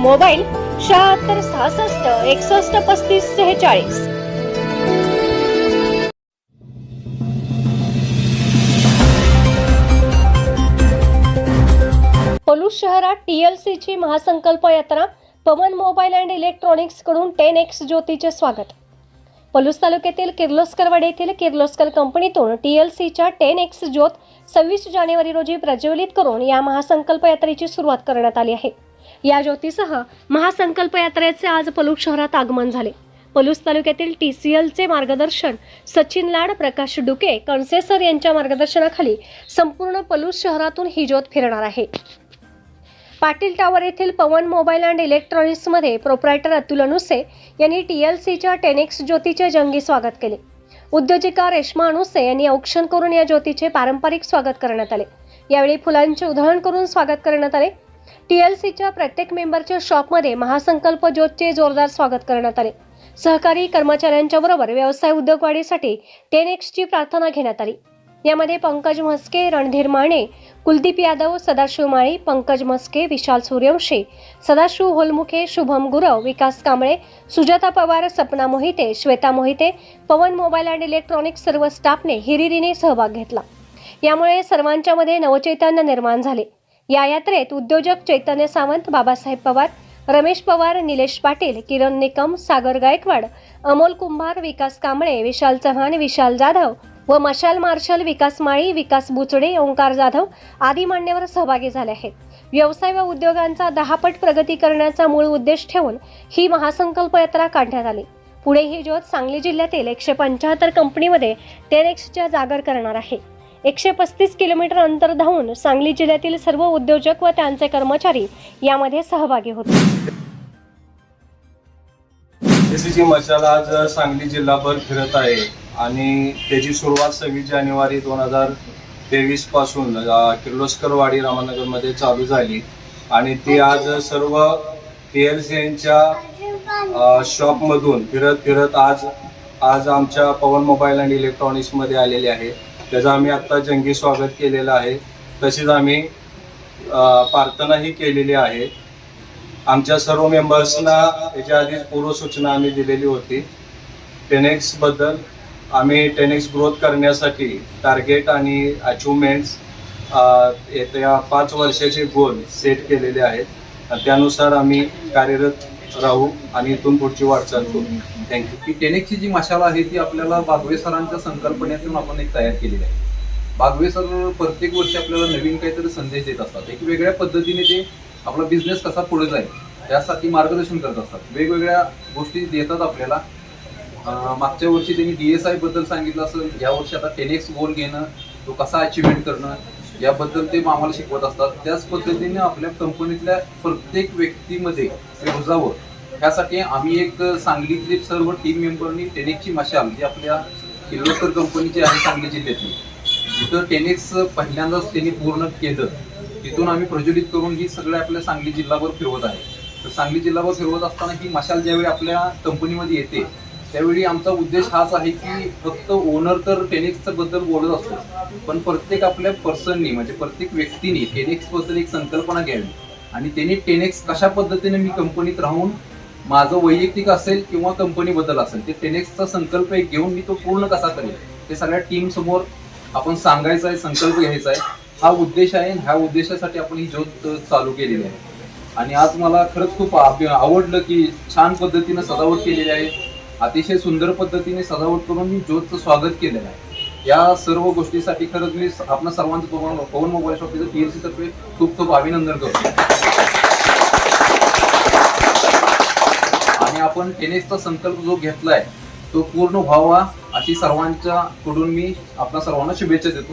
Mobile शहात्तर सहासष्ट एकसष्ट पस्तीस सेहेचाळीस. पलूस शहरात टीएलसीची महासंकल्प यात्रा पवन मोबाईल अँड इलेक्ट्रॉनिक्सकडून टेन एक्स ज्योतीचे स्वागत. पलूस तालुक्यातील किर्लोस्करवाडी येथील किर्लोस्कर कंपनीतून टीएलसीच्या टेन एक्स ज्योत सव्वीस जानेवारी रोजी प्रज्वलित करून या महासंकल्प यात्रेची सुरुवात करण्यात आली आहे. या ज्योतीसह महासंकल्प यात्रेचे आज पलूस शहरात आगमन झाले. पलूस तालुक्यातील टी सी एलचे मार्गदर्शन सचिन लाड प्रकाश डुके कणसेसर यांच्या मार्गदर्शनाखाली संपूर्ण पलूस शहरातून ही ज्योत फिरणार आहे. पाटील टॉवर येथील पवन मोबाईल अँड इलेक्ट्रॉनिक्समध्ये प्रोप्रायटर अतुल अनुसे यांनी टी एल सीच्या टेनेक्स ज्योतीचे जंगी स्वागत केले. उद्योजिका रेश्मा अनुसे यांनी औक्षण करून या ज्योतीचे पारंपरिक स्वागत करण्यात आले. यावेळी फुलांचे उधळण करून स्वागत करण्यात आले. टीएलसीच्या प्रत्येक मेंबरच्या शॉपमध्ये महासंकल्प ज्योतचे जोरदार स्वागत करण्यात आले. सहकारी कर्मचाऱ्यांच्या बरोबर व्यवसाय उद्योग वाढीसाठी टेनेक्सची प्रार्थना घेण्यात आली. यामध्ये Pankaj Mhaske Randhir Mane Kuldeep Yadav Sadashiv Mali Pankaj Mhaske Vishal Suryavanshi Sadashiv Holmukhe Shubham Gurav Vikas Kamble Sujata Pawar Sapna Mohite Shweta Mohite Pawan mobile and electronics सर्व स्टाफने हिरिरीने सहभाग घेतला. यामुळे सर्वांच्यामध्ये नवचैतन्य निर्माण झाले. या यात्रेत उद्योजक चैतन्य सावंत बाबासाहेब पवार रमेश पवार निलेश पाटील किरण निकम सागर गायकवाड अमोल कुंभार विकास कांबळे विशाल चव्हाण विशाल जाधव व मशाल मार्शल विकास माळी विकास बुचडे ओंकार जाधव आदी मान्यवर सहभागी झाले आहेत. व्यवसाय व उद्योगांचा दहापट प्रगती करण्याचा मूळ उद्देश ठेवून ही महासंकल्प यात्रा काढण्यात आली. पुढे ही ज्योत सांगली जिल्ह्यातील एकशे पंच्याहत्तर कंपनीमध्ये टेरेक्सच्या जागर करणार आहे. एकशे पस्तीस किलोमीटर अंतर धावून सांगली जिल्ह्यातील सर्व उद्योजक व त्यांचे कर्मचारी यामध्ये सहभागी होते. एसीसी मशाल आज सांगली जिल्हाभर फिरत आहे आणि त्याची सुरुवात सव्वीस जानेवारी दोन हजार तेवीसपासून अ, किर्लोस्करवाडी रामानगरमध्ये चालू झाली. आणि ती आज सर्व के एल सी शॉपमधून फिरत फिरत आज आज आमच्या पवन मोबाईल अँड इलेक्ट्रॉनिक्समध्ये आलेली आहे. त्याचं आम्ही आत्ता जंगी स्वागत केलेलं आहे. तसेच आम्ही प्रार्थनाही केलेली आहे. आमच्या सर्व मेंबर्सना याच्या आधीच पूर्वसूचना आम्ही दिलेली होती. टेनेक्सबद्दल आम्ही टेनेक्स ग्रोथ करण्यासाठी टार्गेट आणि अचिव्हमेंट्स येत्या पाच वर्षाचे गोल सेट केलेले आहेत. त्यानुसार आम्ही कार्यरत राहू आणि इथून पुढची वाटचाल करू. थँक्यू की टेनेकची जी मशाला आहे ती आपल्याला बागवे सरांच्या संकल्पनेतून आपण एक तयार केलेली आहे. बागवे सर प्रत्येक वर्षी आपल्याला नवीन काहीतरी संदेश देत असतात. एक वेगळ्या पद्धतीने ते आपला बिझनेस कसा पुढे जाईल त्यासाठी मार्गदर्शन करत असतात. वेगवेगळ्या गोष्टी देतात आपल्याला. मागच्या वर्षी त्यांनी डी एस आयबद्दल सांगितलं असेल. या वर्षी आता टेनेक्स गोल घेणं तो कसा अचिव्हमेंट करणं याबद्दल ते आम्हाला शिकवत असतात. त्याच पद्धतीने आपल्या कंपनीतल्या प्रत्येक व्यक्तीमध्ये ते रुजावं ह्यासाठी आम्ही एक सांगलीतली सर्व टीम मेंबरनी टेनेक्सची मशाल जी आपल्या किर्लोस्कर कंपनीची आहे सांगली जिल्ह्यातली. जिथं टेनेक्स पहिल्यांदाच त्यांनी पूर्ण केलं तिथून आम्ही प्रज्वलित करून ही सगळ्या आपल्या सांगली जिल्हाभर फिरवत आहे. तर सांगली जिल्हाभर फिरवत असताना ही मशाल ज्यावेळी आपल्या कंपनीमध्ये येते त्यावेळी आमचा उद्देश हाच आहे की फक्त ओनर तर टेनिक्सचं बद्दल बोलत असतो पण प्रत्येक आपल्या पर्सननी म्हणजे प्रत्येक व्यक्तीने टेनिक्सबद्दल एक संकल्पना घ्यावी. आणि त्यांनी टेनेक्स कशा पद्धतीने मी कंपनीत राहून माझं वैयक्तिक असेल किंवा कंपनीबद्दल असेल ते टेनेक्सचा संकल्प एक घेऊन मी तो पूर्ण कसा करेल ते सगळ्या टीम समोर आपण सांगायचा आहे संकल्प घ्यायचा आहे. हा उद्देश आहे ह्या उद्देशासाठी आपण ही ज्योत चालू केलेली आहे. आणि आज मला खरंच खूप आवडलं की छान पद्धतीनं सजावट केलेली आहे. अतिशय सुंदर पद्धतीने सजावट करून मी ज्योतचं स्वागत केलेलं आहे. या सर्व गोष्टीसाठी खरंच मी आपण सर्वांचं पवन पवन मोबाईल शॉपीचं पीएलसी तर्फे खूप खूप अभिनंदन करतो. आणि आपण टेनिसचा संकल्प जो घेतलाय तो पूर्ण व्हावा अशी सर्वांच्या कडून मी आपल्या सर्वांना शुभेच्छा देतो.